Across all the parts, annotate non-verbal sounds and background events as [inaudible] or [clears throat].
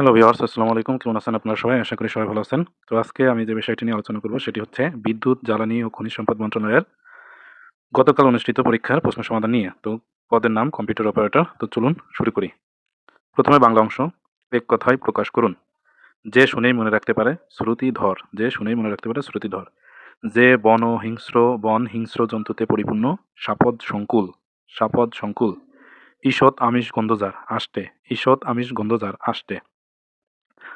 Hello viewers আসসালামু আলাইকুম। কেমন আছেন আপনারা সবাই? আশা করি সবাই ভালো আছেন। তো আজকে আমি যে বিষয়টি নিয়ে আলোচনা করব, সেটি হচ্ছে বিদ্যুৎ, জ্বালানি ও খনিজ সম্পদ মন্ত্রণালয়ের গতকাল অনুষ্ঠিত পরীক্ষার প্রশ্ন সমাধান নিয়ে। তো পদের নাম, কম্পিউটার অপারেটর। তো চলুন শুরু করি। প্রথমে বাংলা অংশ। এক কথায় প্রকাশ করুন। যে শুনেই মনে রাখতে পারে, শ্রুতি ধর। যে শুনেই মনে রাখতে পারে, শ্রুতি ধর। যে বন হিংস্র বন হিংস্র জন্তুতে পরিপূর্ণ, সাপদ সংকুল। সাপদ সংকুল। ঈষৎ আমিষ গন্ধজার আষ্টে ঈষৎ আমিষ গন্ধজার আষ্টে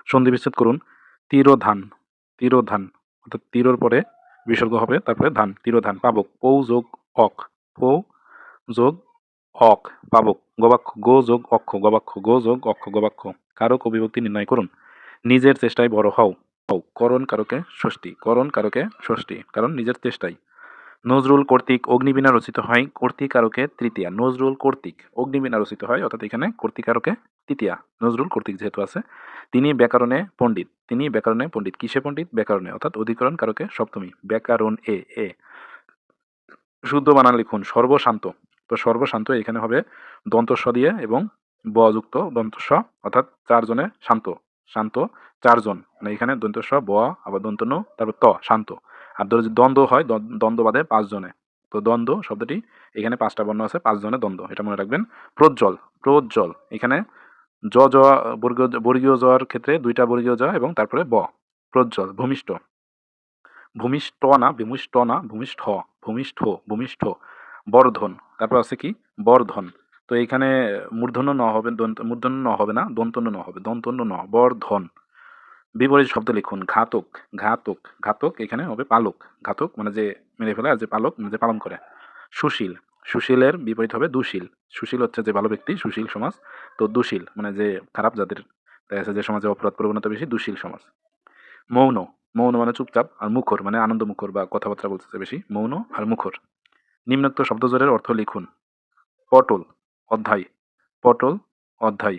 সন্ধি বিচ্ছেদ করুন। তিরোধান তিরোধান, অর্থাৎ তিরোর পরে বিসর্গ হবে, তারপরে ধান, তিরোধান, পাবক, পৌ যোগ অক, পৌ যোগ অক, পাবক, গবাক্ষ, গো যোগ অক্ষ, গবাক্ষ, গো যোগ অক্ষ, গবাক্ষ, কারক ও বিভক্তি নির্ণয় করুন। নিজের চেষ্টায় বড় হও। হও, করণ কারকে ষষ্ঠী, করণ কারকে ষষ্ঠী, কারণ নিজের চেষ্টায়। নজরুল কর্তৃক অগ্নিবীণা রচিত হয় কর্তৃকারকে তৃতীয়া, নজরুল কর্তৃক অগ্নিবীণা রচিত হয়, অর্থাৎ এখানে কর্তৃকারকে তৃতীয়া, নজরুল কর্তৃক যেহেতু আছে, তিনি ব্যাকরণে পণ্ডিত। তিনি ব্যাকরণে পণ্ডিত। কিসে পণ্ডিত? ব্যাকরণে, অর্থাৎ অধিকরণ কারকে? সপ্তমী। ব্যাকরণ এ এ। শুদ্ধ বানান লিখুন, সর্বশান্ত। তো সর্বশান্ত এখানে হবে দন্তস্ব দিয়ে এবং বযুক্ত দন্তস্ব, অর্থাৎ চারজনে শান্ত। শান্ত চারজন। মানে এখানে দন্তস্ব, ব, আবার দন্তন্য, তারপর ত, শান্ত। আর ধরো দ্বন্দ্ব হয় দ্বন্দ্ব বাদে পাঁচজনে। তো দ্বন্দ্ব শব্দটি এখানে পাঁচটা বর্ণ আছে, পাঁচজনে দ্বন্দ্ব। এটা মনে রাখবেন, প্রজ্জ্বল। প্রজ্জ্বল। এখানে জ জ, বর্গীয় বর্গীয় জর ক্ষেত্রে দুইটা বর্গীয় জ এবং তারপরে ব, প্রজ্জ্বল, ভূমিষ্ঠ। ভূমিষ্ঠ না ভূমিষ্ঠ না, ভূমিষ্ঠ ভূমিষ্ঠ ভূমিষ্ঠ, বর্ধন। তারপর আছে কি? বর্ধন। তো এইখানে মূর্ধন্য ন হবে মূর্ধন্য ন হবে না, দন্তন্য ন হবে, দন্তন্য ন, বর্ধন। বিপরীত শব্দ লিখুন, ঘাতক ঘাতক ঘাতক এখানে হবে পালক। ঘাতক মানে যে মেরে ফেলে আর যে পালক মানে যে পালন করে। সুশীল সুশীলের বিপরীত হবে দুশীল। সুশীল হচ্ছে যে ভালো ব্যক্তি, সুশীল সমাজ। তো দুশীল মানে যে খারাপ যাদের দেখা যে সমাজে অপরাধ প্রবণতা বেশি, দুশীল সমাজ। মৌন মৌন মানে চুপচাপ আর মুখর মানে আনন্দ মুখর বা কথাবার্তা বলতেছে বেশি, মৌন আর মুখর। নিম্নোক্ত শব্দজোরের অর্থ লিখুন। পটল, অধ্যায়। পটল অধ্যায়।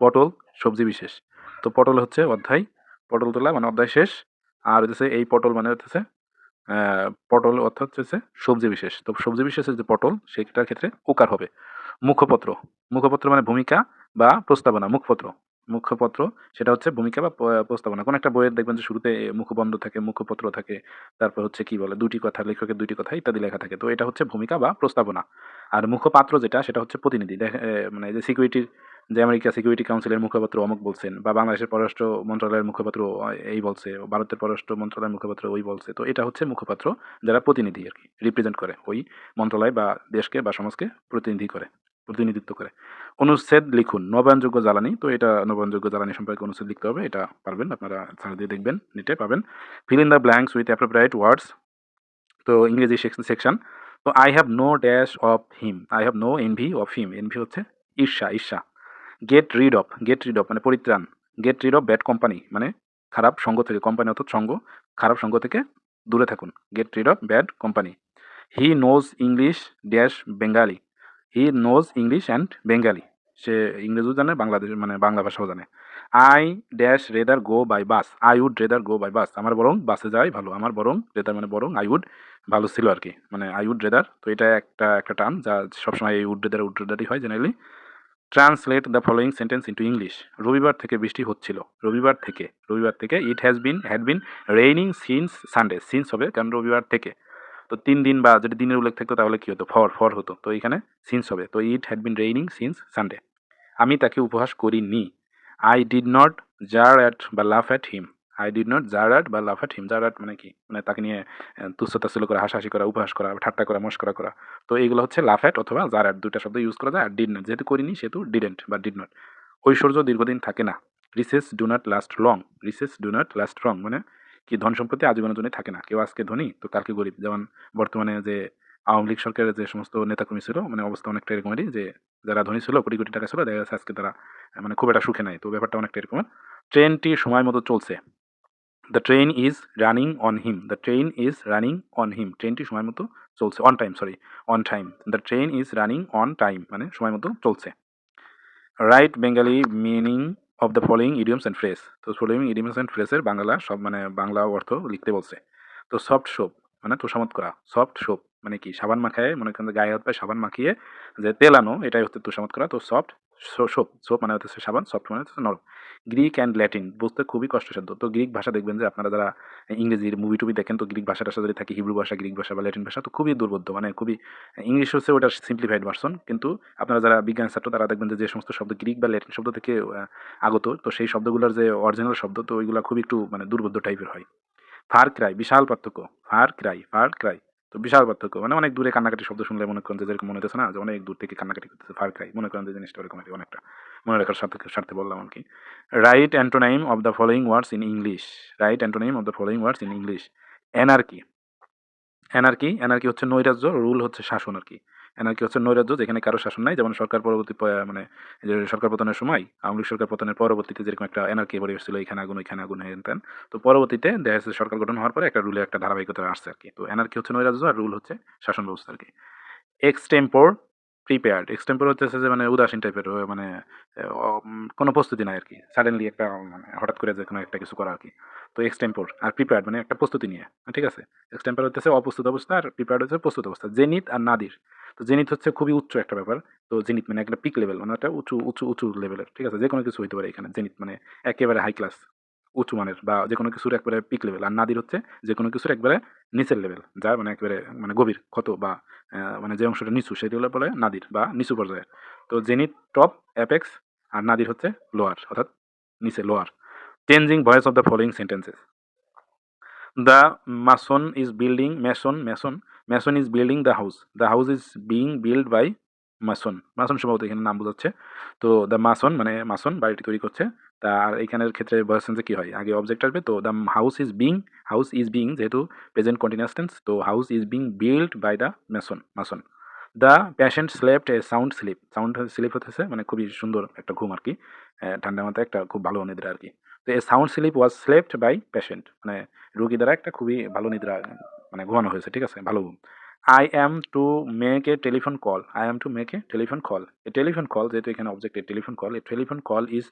পটল, সবজি বিশেষ। তো পটল হচ্ছে অধ্যায়, পটল তোলা মানে অধ্যায় শেষ। আর হচ্ছে এই পটল মানে হচ্ছে পটল অর্থাৎ হচ্ছে সবজি বিশেষ। তো সবজি বিশেষের যে পটল, সেটার ক্ষেত্রে ওকার হবে। মুখপত্র। মুখপত্র মানে ভূমিকা বা প্রস্তাবনা, মুখপত্র। মুখপত্র, সেটা হচ্ছে ভূমিকা বা প্রস্তাবনা। কোন একটা বইয়ের দেখবেন যে শুরুতে মুখবন্ধ থাকে, মুখপত্র থাকে, তারপর হচ্ছে কি বলে, দুটি কথা, লেখকের দুটি কথা ইত্যাদি লেখা থাকে। তো এটা হচ্ছে ভূমিকা বা প্রস্তাবনা। আর মুখপাত্র যেটা, সেটা হচ্ছে প্রতিনিধি। মানে যে সিকিউরিটির যে আমেরিকা সিকিউরিটি কাউন্সিলের মুখপাত্র অমুক বলছেন বা বাংলাদেশের পররাষ্ট্র মন্ত্রণালয়ের মুখপাত্র এই বলছে ভারতের পররাষ্ট্র মন্ত্রণালয়ের মুখপাত্র ওই বলছে। তো এটা হচ্ছে মুখপাত্র যারা প্রতিনিধি আর কি রিপ্রেজেন্ট করে ওই মন্ত্রণালয় বা দেশকে বা সমাজকে প্রতিনিধি করে, প্রতিনিধিত্ব করে। অনুচ্ছেদ লিখুন, নবায়নযোগ্য জ্বালানি, তো এটা নবায়নযোগ্য জ্বালানি সম্পর্কে অনুচ্ছেদ লিখতে হবে, এটা পারবেন, আপনারা সার্চ দিয়ে দেখবেন, নেটে পাবেন। Fill in the blanks with appropriate words তো ইংরেজি সেকশন তো I have no dash of him I have no envy of him envy হচ্ছে ঈর্ষা ঈর্ষা। Get rid of get rid of মানে পরিত্রাণ। Get rid of bad company মানে খারাপ সঙ্গ থেকে কোম্পানি অর্থাৎ সঙ্গ, খারাপ সঙ্গ থেকে দূরে থাকুন। Get rid of bad company he knows English dash Bengali he knows English and Bengali সে ইংরেজিও জানে, বাংলাদেশ মানে বাংলা ভাষাও জানে। I dash rather go by bus I would rather go by bus আমার বরং বাসে যাই ভালো। আমার বরং রেদার মানে বরং আই উড ভালো ছিল আর কি। মানে আই উড রেদার তো এটা একটা একটা টার্ম যা সবসময় এই উড রেদার উড রেদারই হয় generally translate the following sentence into English রবিবার থেকে বৃষ্টি হচ্ছিল। রবিবার থেকে রবিবার থেকে it has been had been raining since Sunday since হবে কারণ রবিবার থেকে। তো তিন দিন বা যদি দিনের উল্লেখ থাকতো তাহলে কী হতো? ফর ফর হতো। তো এখানে সিন্স হবে। তো it had been raining since Sunday আমি তাকে উপহাস করিনি। I did not jeer at বা laugh at him I did not jeer at বা laugh at him jar at মানে কি? মানে তাকে নিয়ে তুচ্ছতাচ্ছিল করা, হাসাহাসি করা, উপহাস করা, ঠাট্টা করা মস্করা করা তো এইগুলো হচ্ছে লাফ অ্যাট অথবা জার অ্যাট দুইটা শব্দ ইউজ করা যায় আর ডিড নট যেহেতু করিনি, সেহেতু ডিডেন্ট বা ডিড নট ঐশ্বর্য দীর্ঘদিন থাকে না। Riches do not last long riches do not last long মানে কি? ধন সম্পত্তি আজীবনের জন্য থাকে না। কেউ আজকে ধনী, তো কালকে গরিব। যেমন বর্তমানে যে আওয়ামী লীগ সরকারের যে সমস্ত নেতাকর্মী ছিল মানে অবস্থা অনেকটা এরকমেরই যে যারা ধনী ছিল, কোটি কোটি টাকা ছিল, দেখা যাচ্ছে আজকে তারা মানে খুব একটা সুখে নাই। তো ব্যাপারটা অনেকটা এরকমের। ট্রেনটি সময় মতো চলছে। The train is running on him the train is running on him ট্রেনটি সময় মতো চলছে। On time sorry on time the train is running on time মানে সময় মতো চলছে। Right Bengali meaning of the following idioms and phrase তো following idioms and ফ্রেসের বাংলা সব মানে বাংলা অর্থ লিখতে বলছে। তো সফট সোপ মানে তোষামত করা। সফট সোপ মানে কি? সাবান মাখায়, মনে করেন গায়ে হাত পায়ে সাবান মাখিয়ে যে তেল আনো, এটাই হচ্ছে তোষামত করা। তো সফট সোপ সোপ মানে হচ্ছে সাবান সফট মানে হচ্ছে নরম। গ্রিক অ্যান্ড ল্যাটিন বুঝতে খুবই কষ্টসাধ্য। তো গ্রিক ভাষা দেখবেন যে আপনারা যারা ইংরেজির মুভি টুভি দেখেন, তো গ্রিক ভাষাটা সাথে থাকে হিব্রু ভাষা গ্রিক ভাষা বা ল্যাটিন ভাষা, তো খুবই দুর্বোধ্য মানে খুবই ইংলিশ হচ্ছে ওটা সিম্পলিফাইড ভার্সন কিন্তু আপনারা যারা বিজ্ঞান ছাত্র, তারা দেখবেন যে যে সমস্ত শব্দ গ্রিক বা ল্যাটিন শব্দ থেকে আগত, তো সেই শব্দগুলোর যে অরিজিনাল শব্দ, তো ওইগুলো খুব একটু মানে দুর্বোধ্য টাইপের হয়। ফার ক্রাই বিশাল পার্থক্য। ফার ক্রাই ফার ক্রাই তো বিশাল পার্থক্য। মানে অনেক দূরে কান্নাকাটি শব্দ শুনলে মনে করেন যে যেরকম মনে হচ্ছে না, যে অনেক দূর থেকে কান্নাকাটি করতেছে, ফার ক্রাই মনে করেন যে জিনিসটা ওরকম অনেকটা। মনে রাখার সাথে স্বার্থে বললাম আর কি write antonym of the following words in English write antonym of the following words in English anarchy anarchy anarchy হচ্ছে নৈরাজ্য রুল হচ্ছে শাসন আর কি এনার্কি হচ্ছে নৈরাজ্য যেখানে কারও শাসন নাই। যেমন সরকার পরবর্তী মানে সরকার পতনের সময়, আওয়ামী লীগ সরকার পতনের পরবর্তীতে যেরকম একটা এনার্কি পরিবেশ ছিল এখানে আগুন, ওইখানে আগুন হয়ে যেতেন তো পরবর্তীতে দেখা যাচ্ছে সরকার গঠন হওয়ার পরে একটা রুলে একটা ধারাবাহিকতা আসছে আর কি তো এনার্কি হচ্ছে নৈরাজ্য আর রুল হচ্ছে শাসন ব্যবস্থা আর কি এক্সটেম্পোর প্রিপেয়ার্ড এক্সটেম্পোর হচ্ছে যে মানে উদাসীন টাইপের মানে কোনো প্রস্তুতি নাই আর কি সাডেনলি একটা মানে হঠাৎ করে যে কোনো একটা কিছু করা আর কি তো এক্সটেম্পোর আর প্রিপেয়ার্ড মানে একটা প্রস্তুতি নিয়ে, ঠিক আছে? এক্সটেম্পোর হচ্ছে অপ্রস্তুত অবস্থা, আর প্রিপেয়ার্ড হচ্ছে প্রস্তুত অবস্থা। জেনিত আর নাদির তো জেনিত হচ্ছে খুবই উচ্চ একটা ব্যাপার। তো জেনিত মানে একটা পিক লেভেল মানে একটা উঁচু উঁচু উঁচু লেভেলের ঠিক আছে? যে কোনো কিছু হইতে পারে এখানে জেনিত মানে একেবারে হাই ক্লাস উঁচু মানের বা যে কোনো কিছুর একবারে পিক লেভেল আর নাদির হচ্ছে যে কোনো কিছুর একবারে নিচের লেভেল যা মানে একবারে মানে গভীর, ক্ষত বা মানে যে অংশটা নিচু, সেটি হলে বলে নাদির বা নিচু পর্যায়ে তো জেনিত টপ অ্যাপেক্স আর নাদির হচ্ছে লোয়ার অর্থাৎ নিচে lower changing voice of the following sentences the mason is building mason mason mason is building the house the house is being build by mason mason সম্ভবত এখানে নাম বোঝাচ্ছে। তো the মাসন মানে মাসন বাড়িটি তৈরি করছে তার এখানের ক্ষেত্রে ভয়েস সেন্সে কী হয়? আগে অবজেক্ট আসবে তো the house is being house is being যেহেতু প্রেজেন্ট কন্টিনিউয়াস টেন্স তো house is being build by the mason mason the patient slept a sound sleep sound sleep হতেছে মানে খুবই সুন্দর একটা ঘুম আর কি আহ, ঠান্ডার মাথায় একটা খুব ভালো নিদ্রা আর কি। তো a sound sleep was slept by patient মানে রুগী দ্বারা একটা খুবই ভালো নিদ্রা মানে ঘুমানো হয়েছে ঠিক আছে? ভালো ঘুম। I am to make a telephone call I am to make a telephone call a telephone call যেহেতু এখানে object a telephone call a telephone call is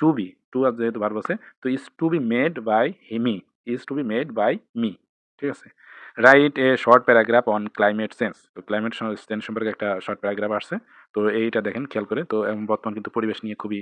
to be to যেহেতু ভার্ব আছে, তো is to be made by him is to be made by me ঠিক আছে? Right a short paragraph on climate change তো climate change সম্পর্কে একটা short paragraph আসছে। তো এইটা দেখেন, খেয়াল করে তো এখন বর্তমান কিন্তু পরিবেশ নিয়ে খুবই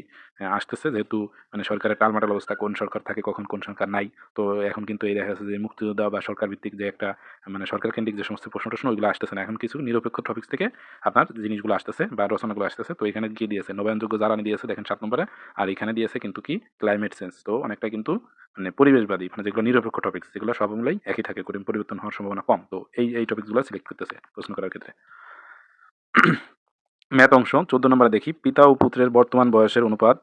আসতেছে। যেহেতু মানে সরকারের টালমাটাল অবস্থা, কোন সরকার থাকে, কখন কোন সরকার নাই। তো এখন কিন্তু এই দেখা যাচ্ছে যে মুক্তিযোদ্ধা বা সরকার ভিত্তিক যে একটা মানে সরকার কেন্দ্রিক যে সমস্ত প্রশ্ন টশ্ন ওইগুলো আসতেছে না। এখন কিছু নিরপেক্ষ টপিক্স থেকে আপনার জিনিসগুলো আসতেছে বা রচনাগুলো আসতেছে। তো এখানে কি দিয়েছে, নবায়নযোগ্য জ্বালানি দিয়েছে, দেখেন সাত নম্বরে। আর এখানে দিয়েছে কিন্তু কি? ক্লাইমেট চেঞ্জ তো অনেকটা কিন্তু মানে পরিবেশবাদী মানে যেগুলো নিরপেক্ষ টপিক্স যেগুলো সবগুলোই একই থাকে করে পরিবর্তন হওয়ার সম্ভাবনা কম। তো এই এই টপিকগুলো সিলেক্ট করতেছে প্রশ্ন করার ক্ষেত্রে। [clears throat] ম্যাথ অংশ, চোদ্দ নম্বরে দেখি, পিতা ও পুত্রের বর্তমান বয়সের অনুপাত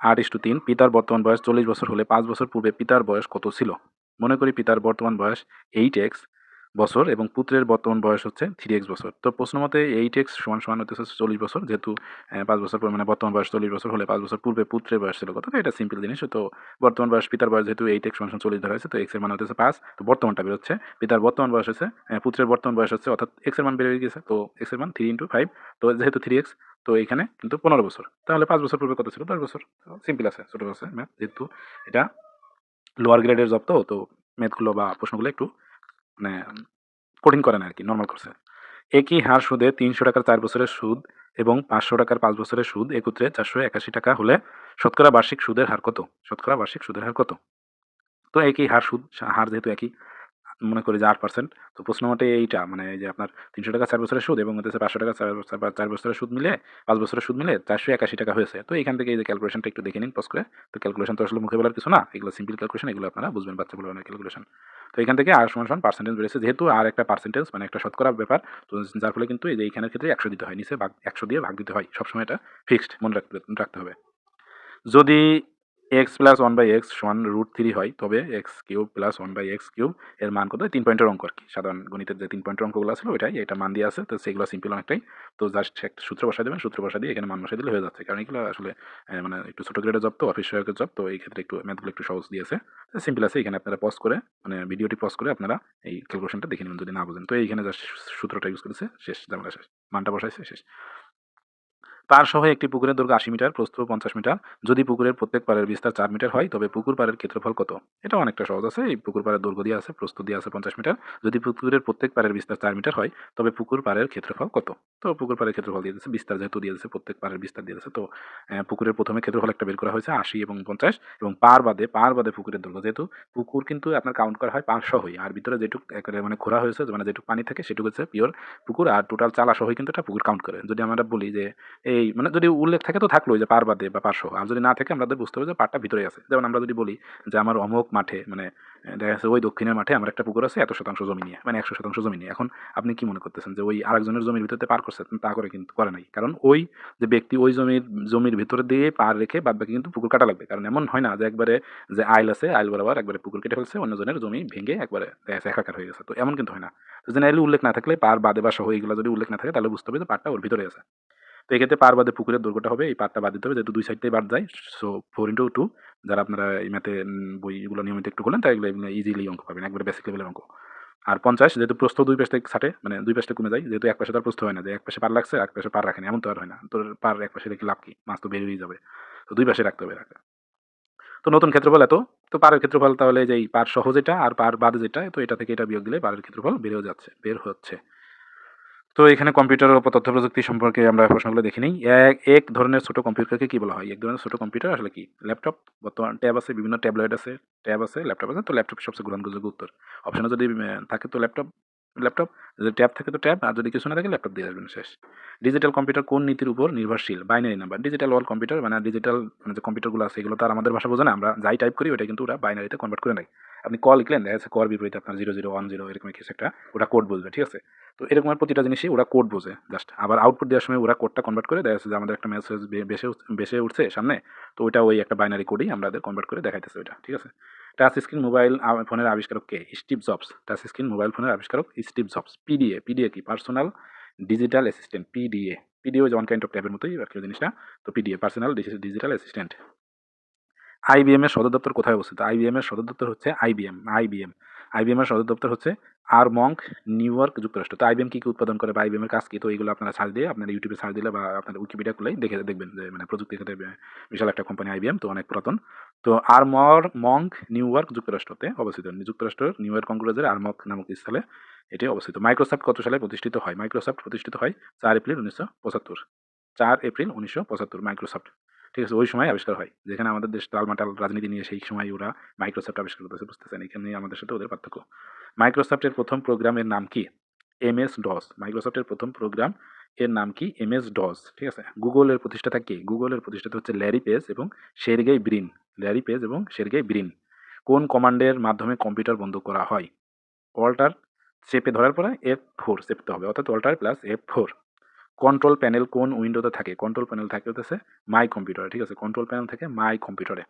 আট ইস্টু তিন, পিতার বর্তমান বয়স চল্লিশ বছর হলে পাঁচ বছর পূর্বে পিতার বয়স কত ছিল? মনে করি পিতার বর্তমান বয়স এইট এক্স বছর এবং পুত্রের বর্তমান বয়স হচ্ছে থ্রি এক্স বছর। তো প্রশ্ন মতে এইট এক্স সমান সমান হতেছে চল্লিশ বছর, যেহেতু পাঁচ বছর মানে বর্তমান বয়স চল্লিশ বছর হলে পাঁচ বছর পূর্বে পুত্রের বয়স ছিল কত এটা সিম্পল জিনিস। তো বর্তমান বয়স পিতার বয়স যেহেতু এইট এক্স সমান চল্লিশ ধরা হয়েছে, তো এক্সের মান হতেছে পাঁচ, তো বর্তমানটা বেরোচ্ছে। পিতার বর্তমান বয়স হচ্ছে পুত্রের বর্তমান বয়স হচ্ছে, অর্থাৎ এক্সের মান বেড়ে গেছে তো এক্সের মান থ্রি ইন্টু ফাইভ তো যেহেতু থ্রি এক্স তো এখানে কিন্তু পনেরো বছর। তাহলে পাঁচ বছর পূর্বে কত ছিল? দশ বছর। সিম্পল আছে, ছোটো আছে ম্যাথ যেহেতু এটা লোয়ার গ্রেডের জব তো তো ম্যাথগুলো বা প্রশ্নগুলো একটু মানে কঠিন করে না আর কি নর্মাল করছে একই হার সুদে তিনশো টাকার চার বছরের সুদ এবং পাঁচশো টাকার পাঁচ বছরের সুদ একত্রে চারশো একাশি টাকা হলে শতকরা বার্ষিক সুদের হার কত? শতকরা বার্ষিক সুদের হার কত? তো একই হার সুদ, হার যেহেতু একই মনে করি যে আট পার্সেন্ট তো প্রশ্ন মতে এইটা মানে যে আপনার তিনশো টাকা চার বছরের সুদ এবং হচ্ছে পাঁচশো টাকা চার চার বছরের সুদ মিলে, পাঁচ বছরের সুদ মিলে চারশো একাশি টাকা হয়েছে। তো এখান থেকে এই যে ক্যালকুলেশনটা একটু দেখে নিন পজ করে। তো ক্যালকুলেশন তো আসলে মুখে বলার কিছু না, এগুলো সিম্পল ক্যালকুলেশন এগুলো আপনারা বুঝবেন বাচ্চা বলবেন ক্যালকুলেশন তো এখান থেকে আর সমান সমান পার্সেন্টেজ বেড়েছে, যেহেতু আর একটা পার্সেন্টেজ মানে একটা শতকরা ব্যাপার, তো যার ফলে কিন্তু এই যে এইখানের ক্ষেত্রে একশো দিতে হয়, নিচে ভাগ, একশো দিয়ে ভাগ দিতে হয় সবসময় এটা ফিক্সড মনে রাখতে রাখতে হবে। যদি x plus one by x সমান রুট থ্রি হয়, তবে x cube plus one by x cube এর মান কত? তিন পয়েন্টের অঙ্ক আর কি। সাধারণ গণিতের যে তিন পয়েন্টের অঙ্কগুলো আছে ওইটাই, এটা মান দিয়ে আছে, তো সেগুলো সিম্পল অনেকটাই। তো জাস্ট একটা সূত্র বসা দেবেন, সূত্র বসা দিয়ে এখানে মান বসা দিলে হয়ে যাচ্ছে। কারণ এগুলো আসলে মানে একটু ছোটো গ্রেডের জব তো অফিস সহায়কের জব তো এই ক্ষেত্রে একটু ম্যাথগুলো একটু সহজ দিয়েছে। সিম্পল আছে, এখানে আপনারা পজ করে মানে ভিডিওটি পজ করে আপনারা এই ক্যালকুলেশনটা দেখে নেবেন যদি না বোঝেন। তো এইখানে জাস্ট সূত্রটা ইউজ করেছে, শেষ ঝামেলা শেষ, মানটা বসাইছে, শেষ। পার সহ একটি পুকুরের দৈর্ঘ্য আশি মিটার, প্রস্থ পঞ্চাশ মিটার। যদি পুকুরের প্রত্যেক পাড়ের বিস্তার চার মিটার হয়, তবে পুকুর পাড়ের ক্ষেত্রফল কত? এটা অনেকটা সহজ আছে। এই পুকুর পাড়ের দৈর্ঘ্য দিয়ে আছে, প্রস্থ দিয়ে আছে পঞ্চাশ মিটার। যদি পুকুরের প্রত্যেক পাড়ের বিস্তার চার মিটার হয়, তবে পুকুর পাড়ের ক্ষেত্রফল কত? তো পুকুর পাড়ের ক্ষেত্রফল দিয়ে দিচ্ছে বিস্তার যেহেতু দিয়ে দিচ্ছে প্রত্যেক পাড়ের বিস্তার দিয়ে দিচ্ছে তো পুকুরের প্রথমে ক্ষেত্রফল একটা বের করা হয়েছে আশি এবং পঞ্চাশ এবং পার বাদে পার বাদে পুকুরের দৈর্ঘ্য যেহেতু পুকুর কিন্তু আপনার কাউন্ট করা হয় পাঁচ সহই, আর ভিতরে যেটুকু একেবারে মানে খোরা হয়েছে মানে যেটুকু পানি থাকে সেটুকু হচ্ছে পিওর পুকুর, আর টোটাল চালা সহই কিন্তু এটা পুকুর কাউন্ট করে। যদি আমরা বলি যে, এই মানে যদি উল্লেখ থাকে তো থাকল যে পার বাদে বা পাঁচশো আর যদি না থাকে, আমাদের বুঝতে হবে যে পারটা ভিতরে আছে। যেমন আমরা যদি বলি যে আমার অমুক মাঠে মানে দেখা যাচ্ছে ওই দক্ষিণের মাঠে আমার একটা পুকুর আছে, এত শতাংশ জমি নিয়ে মানে একশো শতাংশ জমি নিয়ে। এখন আপনি কি মনে করতেছেন যে ওই আরেকজনের জমির ভিতরে পার করছে? তা করে কিন্তু করে নাই। কারণ ওই যে ব্যক্তি ওই জমির জমির ভিতরে দিয়ে পার রেখে বাদ বাকি কিন্তু পুকুর কাটা লাগবে। কারণ এমন হয় না যে একবারে যে আইল আছে, আইল বরাবর একবারে পুকুর কেটে ফেলছে, অন্যজনের জমি ভেঙে একবারে দেখা যাচ্ছে একাকার হয়ে গেছে। তো এমন কিন্তু হয় না। তো জেনারেলি উল্লেখ না থাকলে পার বাদে বা সহ এইগুলো যদি উল্লেখ না থাকে, তাহলে বুঝতে হবে যে পারটা ওর ভিতরে আছে। তো এক্ষেত্রে পার বাদে পুকুরের দৈর্ঘ্যটা হবে, এই পারটা বাদ দিতে হবে, যেহেতু দুই সাইডটাই বাদ যায়। সো ফোর ইন্টু টু যারা আপনারা এই ম্যাথে বইগুলো নিয়মিত একটু করলেন তাই এগুলো ইজিলি অঙ্ক পাবেন, একবারে বেসিক লেভেলের অঙ্ক। আর পঞ্চাশ, যেহেতু প্রস্থ দুই পাশে ছাটে মানে দুই পাশে কমে যায়, যেহেতু এক পাশে তার প্রস্থ হয় না, যে এক পাশে পার লাগছে এক পাশে পার রাখেনি, এমন তো আর হয় না। তোর পার এক পাশে রেখে লাভ কি? মাছ তো বেরিয়ে যাবে। তো দুই পাশে রাখতে হবে রাখা তো নতুন ক্ষেত্রফল এত, তো পারের ক্ষেত্রফল তাহলে যেই পার সহ যেটা আর পার বাদ যেটা, তো এটা থেকে এটা বিয়োগ দিলে পারের ক্ষেত্রফল বেড়েও যাচ্ছে, বের হচ্ছে। তো এখানে কম্পিউটার ও তথ্য প্রযুক্তি সম্পর্কে আমরা প্রশ্নগুলো দেখে নিই। এক এক ধরনের ছোট কম্পিউটারকে কী বলা হয়? এক ধরনের ছোট কম্পিউটার আসলে কি? ল্যাপটপ? বর্তমান ট্যাব আছে, বিভিন্ন ট্যাবলেট আছে, ট্যাব আছে, ল্যাপটপ আছে, তো ল্যাপটপ সবচেয়ে গ্রহণযোগ্য উত্তর। অপশানে যদি থাকে তো ল্যাপটপ। ল্যাপটপ যদি ট্যাব থাকে তো ট্যাব আর যদি কিছু না থাকে ল্যাপটপ দিয়ে আসবেন শেষ। ডিজিটাল কম্পিউটার কোন নীতির উপর নির্ভরশীল? Binary number digital wall computer মানে ডিজিটাল মানে যে কম্পিউটারগুলো আছে, এগুলো তো আর আমাদের ভাষা বোঝে না, আমরা যাই টাইপ করি ওটা কিন্তু ওরা বাইনারিতে কনভার্ট করে নেয়। আপনি কল লিখলেন দেখা যাচ্ছে কর বিপরীতে, আপনার জিরো জিরো ওয়ান জিরো এরকম কিছু একটা, ওরা কোড বুঝবে, ঠিক আছে? তো এরকমের প্রতিটা জিনিসই ওরা কোড বোঝে জাস্ট আবার আউটপুট দেওয়ার সময় ওরা কোডটা কনভার্ট করে, দেখা যাচ্ছে যে আমাদের একটা মেসেজ বেসে বেসে উঠছে সামনে, তো ওইটা ওই একটা বাইনারি কোডই আমাদের কনভার্ট করে দেখাইতেছে ওইটা, ঠিক আছে? টাচ স্ক্রিন মোবাইল ফোনের আবিষ্কারক কে? Steve Jobs touch screen mobile ফোনের আবিষ্কারক স্টিভ জবস পিডিএ পিডিএ কি? Personal digital assistant PDA PDA one kind of ট্যাবের মতোই আর কি জিনিসটা। তো PDA personal digital assistant IBM এর সদর দপ্তর কোথায় অবস্থিত? আইবিএম এর সদর দপ্তর হচ্ছে আইবিএম আইবিএম আইবিএম এর সদর দপ্তর হচ্ছে আরমঙ্ক নিউ ইয়র্ক যুক্তরাষ্ট্র। তো আইবিএম কী কী উৎপাদন করে বা আইবিএম এর কাজ কী? তো এইগুলো আপনারা সার্চ দিয়ে আপনারা ইউটিউবে সার্চ দিলে বা আপনার উইকিপিডিয়া খুলেই দেখে দেখবেন যে মানে প্রযুক্তি ক্ষেত্রে বিশাল একটা কোম্পানি আইবিএম, তো অনেক পুরাতন। তো আরমর মঙ্ক নিউ ইয়র্ক যুক্তরাষ্ট্রতে অবস্থিত। যুক্তরাষ্ট্রের নিউ ইয়র্ক, কংগ্রেসের আরমক নামক স্থলে এটি অবস্থিত। মাইক্রোসফট কত সালে প্রতিষ্ঠিত হয়? মাইক্রোসফট প্রতিষ্ঠিত হয় চার এপ্রিল উনিশশো পঁচাত্তর। চার এপ্রিল উনিশশো পঁচাত্তর। মাইক্রোসফট ঠিক আছে, ওই সময় আবিষ্কার হয়। যেখানে আমাদের দেশ টালমাটাল রাজনীতি নিয়ে সেই সময় ওরা মাইক্রোসফট আবিষ্কার করতেছে, বুঝতেছেন? এখানে আমাদের সাথে ওদের পার্থক্য। মাইক্রোসফটের প্রথম প্রোগ্রামের নাম কি? এম এস ডস মাইক্রোসফটের প্রথম প্রোগ্রাম এর নাম কি? এম এস ডস ঠিক আছে? গুগলের প্রতিষ্ঠাতা কে? গুগলের প্রতিষ্ঠাতা হচ্ছে ল্যারি পেজ এবং শেরগেই ব্রিন ল্যারি পেজ এবং শেরগেই ব্রিন কোন কমান্ডের মাধ্যমে কম্পিউটার বন্ধ করা হয়? অল্টার চেপে ধরার পরে এফ ফোর চেপতে হবে, অর্থাৎ alt plus F four control panel কোন উইন্ডোতে থাকে? কন্ট্রোল প্যানেল থাকে হতেছে মাই কম্পিউটারে ঠিক আছে? কন্ট্রোল প্যানেল থাকে মাই কম্পিউটারে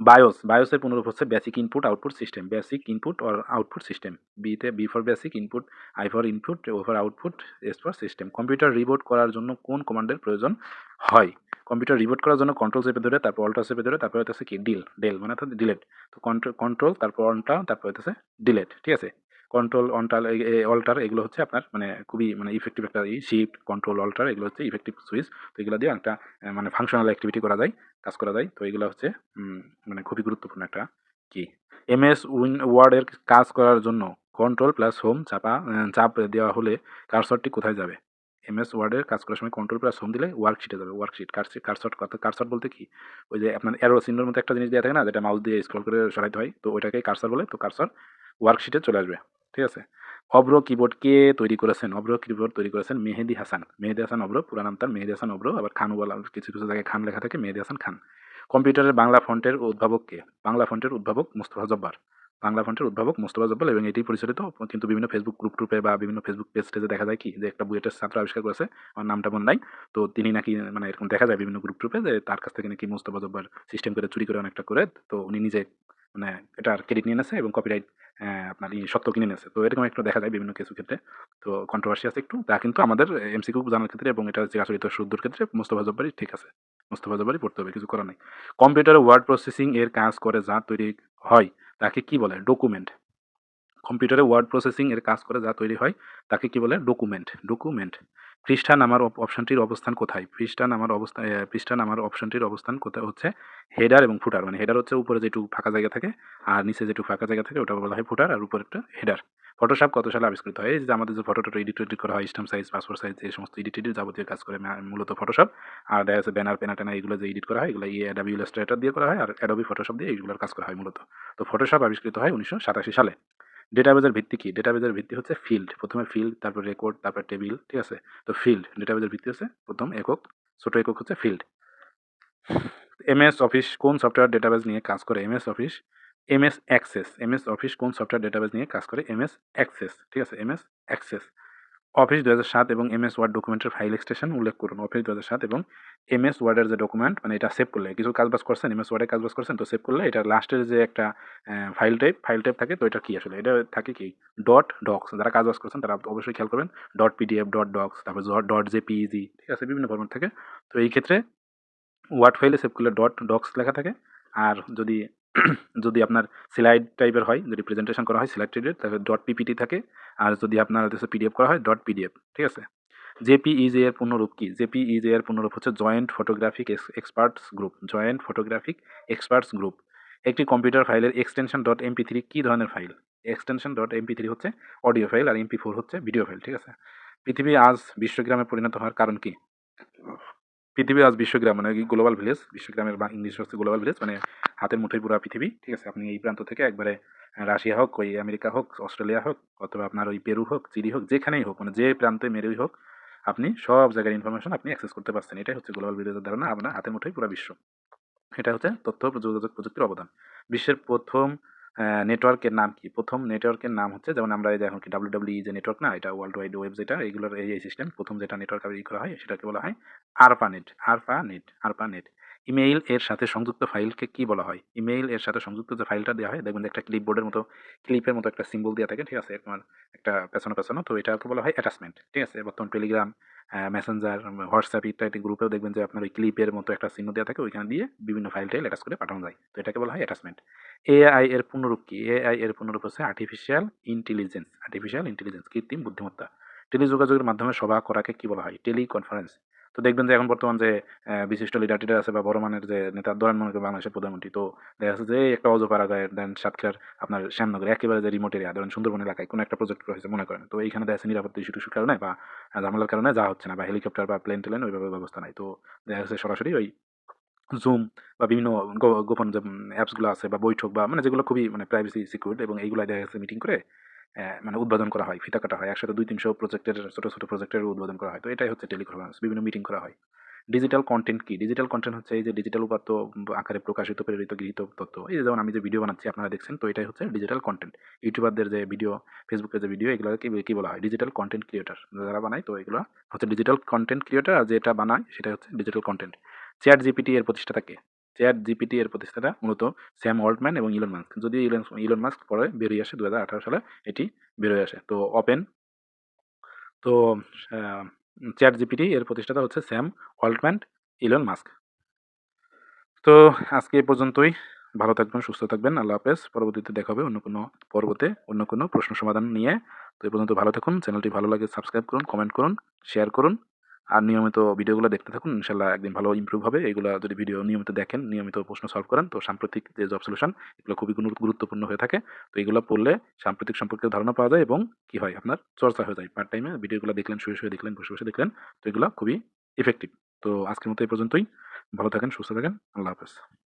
বায়োস বায়োসের পুনরূপ হচ্ছে basic input output system basic input or output system বিতে B for basic input I for input O for output S for system computer reboot করার জন্য কোন কমান্ডের প্রয়োজন হয়? কম্পিউটার রিবোট করার জন্য কন্ট্রোল চেপে ধরে, তারপর অল্টার চেপে ধরে, তারপর হচ্ছে কি? ডিল ডেল মানে অর্থাৎ ডিলেট তো কন্ট্রোল কন্ট্রোল তারপর অনটা তারপর হচ্ছে ডিলেট ঠিক আছে? কন্ট্রোল অনটাল অল্টার এগুলো হচ্ছে আপনার মানে খুবই মানে ইফেক্টিভ একটা শিফট কন্ট্রোল অল্টার এগুলো হচ্ছে ইফেক্টিভ সুইচ তো এগুলো দিয়ে একটা মানে ফাংশনাল অ্যাক্টিভিটি করা যায়, কাজ করা যায়, তো এগুলো হচ্ছে মানে খুবই গুরুত্বপূর্ণ একটা কি। এমএস উইন ওয়ার্ডের কাজ করার জন্য কন্ট্রোল প্লাস হোম চাপা চাপ দেওয়া হলে কারসরটি কোথায় যাবে? এমএস ওয়ার্ডের কাজ করার সময় কন্ট্রোল প্লাস হোম দিলে ওয়ার্কশিটে যাবে ওয়ার্কশিট কারশিট কারসট কারসট বলতে কি? ওই যে আপনার অ্যারো চিহ্নের মতো একটা জিনিস দেওয়া থাকে না, যেটা মাউস দিয়ে স্ক্রল করে সরাইতে হয়, তো ওইটাকে কারসর বলে, তো কারসর ওয়ার্কশিটে চলে আসবে। ঠিক আছে? অব্র কিবোর্ড কে তৈরি করেছেন, অব্র কিবোর্ড তৈরি করেছেন মেহেদি হাসান। মেহেদি হাসান অব্র পুরা নাম তার মেহেদি হাসান অব্র, আবার খান বলা কিছু কিছু জায়গায় খান লেখা থাকে, মেহেদি হাসান খান। কম্পিউটারের বাংলা ফন্টের উদ্ভাবক কে বাংলা ফন্টের উদ্ভাবক মুস্তফা জব্বার। বাংলা ফন্টের উদ্ভাবক মুস্তফা জব্বার এবং এটি পরিচালিত কিন্তু বিভিন্ন ফেসবুক গ্রুপ ট্রুপে বা বিভিন্ন ফেসবুক পেজ টেজে দেখা যায় কি? যে একটা বুয়েটের ছাত্র আবিষ্কার করেছে আমার নামটা মনে নাই। তো তিনি নাকি মানে এরকম দেখা যায় বিভিন্ন গ্রুপ ট্রুপে যে তার কাছ থেকে নাকি মুস্তফা জব্বার সিস্টেম করে চুরি করে অনেকটা করে, তো উনি নিজে মানে এটার ক্রেডিট নিয়ে নেছে এবং কপিরাইট আপনার এই সত্য কিনে নিয়েছে তো এরকম একটু দেখা যায় বিভিন্ন কিছু ক্ষেত্রে। তো কন্ট্রোভার্সি আছে একটু। তা কিন্তু আমাদের এমসিকিউ জানার ক্ষেত্রে এবং এটা হচ্ছে আসলে শুদ্ধর ক্ষেত্রে মোস্তফা জব্বারি ঠিক আছে। মোস্তফা জব্বারি পড়তে হবে, কিছু করার নেই। কম্পিউটারে ওয়ার্ড প্রসেসিং এর কাজ করে যা তৈরি হয়, তাকে কি বলে? ডকুমেন্ট কম্পিউটারে ওয়ার্ড প্রসেসিং এর কাজ করে যা তৈরি হয় তাকে কি বলে? ডকুমেন্ট। ডকুমেন্ট। পৃষ্ঠা নামার অপশনটির অবস্থান কোথায়? পৃষ্ঠা নামার অবস্থান এ, পৃষ্ঠা নামার অপশনটির অবস্থান কোথায় হচ্ছে? হেডার এবং ফুটার। মানে হেডার হচ্ছে উপরে যেটুকু ফাঁকা জায়গা থাকে আর নিচে যেটুকু ফাঁকা জায়গা থাকে ওটা বলা হয় ফুটার আর উপরে একটা হেডার। ফটোশপ কত সালে আবিষ্কৃত হয়? এই যে আমাদের যে ফটো টটো এডিট এডিট করা হয় স্টাম্প সাইজ পাসপোর্ট সাইজ এই সমস্ত এডিট এডিট যাবতীয় কাজ করে মূলত ফটোশপ আর দেখা যাচ্ছে ব্যানার পেনা টেনা এগুলো যে এডিট করা হয় এগুলো ইয়ে অ্যাডাবি ইলাস্ট্রেটর দিয়ে করা হয় আর অ্যাডোবি ফটোশপ দিয়ে এইগুলোর কাজ করা হয় মূলত। তো ফটোশপ আবিষ্কৃত হয় উনিশশো সাতাশি সালে। ডেটাবেজের ভিত্তি কি? ডেটাবেজের ভিত্তি হচ্ছে ফিল্ড প্রথমে ফিল্ড তারপর রেকর্ড তারপর টেবিল ঠিক আছে? তো ফিল্ড ডেটাবেজের ভিত্তি হচ্ছে প্রথম একক, ছোট একক হচ্ছে ফিল্ড এম এস অফিস কোন সফটওয়্যার ডেটাবেজ নিয়ে কাজ করে? M S Office M MS Access MS Office কোন সফটওয়্যার ডেটাবেজ নিয়ে কাজ করে? এম এমএস অ্যাক্সেস ঠিক আছে? এম এস অ্যাক্সেস অফিস দু হাজার সাত এবং এমএস ওয়ার্ড ডকুমেন্টের ফাইল এক্সটেনশন উল্লেখ করুন। অফিস দু হাজার সাত এবং এমএস ওয়ার্ডের যে ডকুমেন্ট মানে এটা সেভ করলে, কিছু কাজবাজ করছেন এমএস ওয়ার্ডে কাজবাজ করছেন, তো সেভ করলে এটা লাস্টের যে একটা ফাইল টাইপ ফাইল টাইপ থাকে, তো এটা কি আসলে? এটা থাকে কি? ডট ডক্স যারা কাজবাজ করছেন, তারা অবশ্যই খেয়াল করবেন। ডট পিডিএফ ডট ডক্স তারপর ডট জেপিইজি ঠিক আছে, বিভিন্ন ফরম্যাট থাকে। তো এই ক্ষেত্রে ওয়ার্ড ফাইলে সেভ করলে ডট ডক্স লেখা থাকে। আর যদি [clears throat] যদি আপনার স্লাইড টাইপের হয়, যদি প্রেজেন্টেশন করা হয় স্লাইড টাইপের তাহলে ডট পিপিটি থাকে। আর যদি আপনার হচ্ছে পিডিএফ করা হয় ডট পিডিএফ ঠিক আছে? জেপিইজে এর পূর্ণরূপ কি? জেপিইজে এর পূর্ণরূপ হচ্ছে joint photographic experts group joint photographic experts group একটি কম্পিউটার ফাইলের এক্সটেনশন ডট এমপি থ্রি কী ধরনের file extension dot MP three হচ্ছে অডিও ফাইল আর এমপি ফোর হচ্ছে ভিডিও ফাইল ঠিক আছে? পৃথিবী আজ বিশ্বগ্রামে পরিণত হওয়ার কারণ কি? পৃথিবী আজ বিশ্বগ্রাম মানে গ্লোবাল ভিলেজ বিশ্বগ্রামের বা ইংলিশ হচ্ছে গ্লোবাল ভিলেজ মানে হাতের মুঠোয় পুরা পৃথিবী, ঠিক আছে? আপনি এই প্রান্ত থেকে একবারে রাশিয়া হোক, ওই আমেরিকা হোক, অস্ট্রেলিয়া হোক, অথবা আপনার ওই পেরু হোক, চিলি হোক, যেখানেই হোক মানে যে প্রান্তে মেরুই হোক, আপনি সব জায়গার ইনফরমেশন আপনি অ্যাক্সেস করতে পারছেন। এটাই হচ্ছে গ্লোবাল ভিলেজের ধারণা, আপনার হাতের মুঠোয় পুরো বিশ্ব। এটা হচ্ছে তথ্য যোগাযোগ প্রযুক্তির অবদান। বিশ্বের প্রথম নেটওয়ার্কের নাম কি? প্রথম নেটওয়ার্কের নাম হচ্ছে, যেমন আমরা এই এখন কি ডাব্লিউ ডাব্লিউ যে নেটওয়ার্ক না, এটা ওয়ার্ল্ড ওয়াইড ওয়েব যেটা এগুলোর এই সিস্টেম প্রথম যেটা নেটওয়ার্ক ই করা হয়, সেটাকে বলা হয় ARPANET ARPANET ARPANET email এর সাথে সংযুক্ত ফাইলকে কি বলা হয়? ইমেইল এর সাথে সংযুক্ত যে ফাইলটা দেওয়া হয়, দেখবেন একটা ক্লিপবোর্ডের মতো ক্লিপের মতো একটা সিম্বল দেওয়া থাকে, ঠিক আছে? তোমার একটা পেছনে পেছনে, তো এটাকে বলা হয় অ্যাটাচমেন্ট ঠিক আছে? বর্তমান টেলিগ্রাম মেসেঞ্জার হোয়াটসঅ্যাপ ইত্যাদি গ্রুপেও দেখবেন যে আপনার ওই ক্লিপের মতো একটা চিহ্ন দেওয়া থাকে, ওইখানে দিয়ে বিভিন্ন ফাইল টাইল অ্যাটাচ করে পাঠানো যায়। তো এটাকে বলা হয় অ্যাটাচমেন্ট এআই এর পূর্ণরূপ কি? এআই এর পূর্ণরূপ হচ্ছে আর্টিফিশিয়াল ইন্টেলিজেন্স আর্টিফিশিয়াল ইন্টেলিজেন্স কৃত্রিম বুদ্ধিমত্তা। টেলিযোগাযোগের মাধ্যমে সভা করাকে কি বলা হয়? টেলি কনফারেন্স তো দেখবেন যে এখন বর্তমান যে বিশিষ্ট লিডার টিডার আছে বা বড় মানের যে নেতা ধরেন মনে করেন বাংলাদেশের প্রধানমন্ত্রী, তো দেখা যাচ্ছে যে একটা অজপাড়া গায়ের দেন সাতক্ষীরার আপনার শ্যামনগর, একেবারে যে রিমোট এরিয়া ধরেন সুন্দরবন এলাকায় কোনো একটা প্রজেক্ট হয়েছে মনে করেন। তো এইখানে দেখা যাচ্ছে নিরাপত্তা ইস্যু টিস্যুর কারণে বা ঝামেলার কারণে যা হচ্ছে না বা হেলিকপ্টার বা প্লেন টেলেন ওইভাবে ব্যবস্থা নাই। তো দেখা যাচ্ছে সরাসরি ওই জুম বা বিভিন্ন গোপন যে অ্যাপসগুলো আছে বা বৈঠক বা মানে যেগুলো খুবই মানে প্রাইভেসি সিকিউর এবং এইগুলো দেখা যাচ্ছে মিটিং করে মানে উদ্বোধন করা হয়, ফিতা কাটা হয়, একসাথে দুই তিনশো প্রজেক্টের ছোটো ছোটো প্রজেক্টের উদ্বোধন করা হয়। তো এটাই হচ্ছে টেলিকনফারেন্স বিভিন্ন মিটিং করা হয়। ডিজিটাল কন্টেন্ট কি? ডিজিটাল কন্টেন্ট হচ্ছে এই যে ডিজিটাল উপাত্ত আকারে প্রকাশিত, প্রেরিত, গৃহীত তথ্য। এই যে যেমন আমি যে ভিডিও বানাচ্ছি, আপনারা দেখছেন, তো এটাই হচ্ছে ডিজিটাল কন্টেন্ট ইউটিউবারদের যে ভিডিও ফেসবুকের যে ভিডিও এগুলো কি কি বলা হয়? ডিজিটাল কন্টেন্ট ক্রিয়েটার যারা বানায়, তো এগুলো হচ্ছে ডিজিটাল কন্টেন্ট ক্রিয়েটার আর যেটা বানায় সেটা হচ্ছে ডিজিটাল কন্টেন্ট চ্যাট জিপিটি এর প্রতিষ্ঠাতা কে? চ্যাট জিপিটি এর প্রতিষ্ঠাতা মূলত স্যাম অল্টম্যান এবং ইলন মাস্ক। যদি ইলন ইলন মাস্ক পরে বেরিয়ে আসে দু হাজার আঠেরো সালে, এটি বেরোয় আসে। তো ওপেন। তো চ্যাট জিপিটি এর প্রতিষ্ঠাতা হচ্ছে স্যাম অল্টম্যান ইলন মাস্ক। তো আজকে এ পর্যন্তই। ভালো থাকবেন, সুস্থ থাকবেন। আল্লাহ হাফেজ। পরবর্তীতে দেখা হবে অন্য কোনো পর্বতে, অন্য কোনো প্রশ্ন সমাধান নিয়ে। তো এই পর্যন্ত ভালো থাকুন। চ্যানেলটি ভালো লাগে, সাবস্ক্রাইব করুন, কমেন্ট করুন, শেয়ার করুন। আর নিয়মিত ভিডিওগুলো দেখতে থাকুন, ইনশাল্লাহ একদিন ভালো ইম্প্রুভ হবে। এগুলো যদি ভিডিও নিয়মিত দেখেন, নিয়মিত প্রশ্ন সলভ করেন, তো সাম্প্রতিক যে জব সলিউশন এগুলো খুবই গুরু- গুরুত্বপূর্ণ হয়ে থাকে। তো এগুলো পড়লে সাম্প্রতিক সম্পর্কে ধারণা পাওয়া যায় এবং কি হয়, আপনার চর্চা হয়ে যায়। পার্ট টাইমে ভিডিওগুলো দেখলেন, শুয়ে শুয়ে দেখলেন, বসে বসে দেখলেন, তো এগুলো খুবই ইফেক্টিভ তো আজকের মতো এই পর্যন্তই। ভালো থাকেন, সুস্থ থাকেন, আল্লাহ হাফেজ।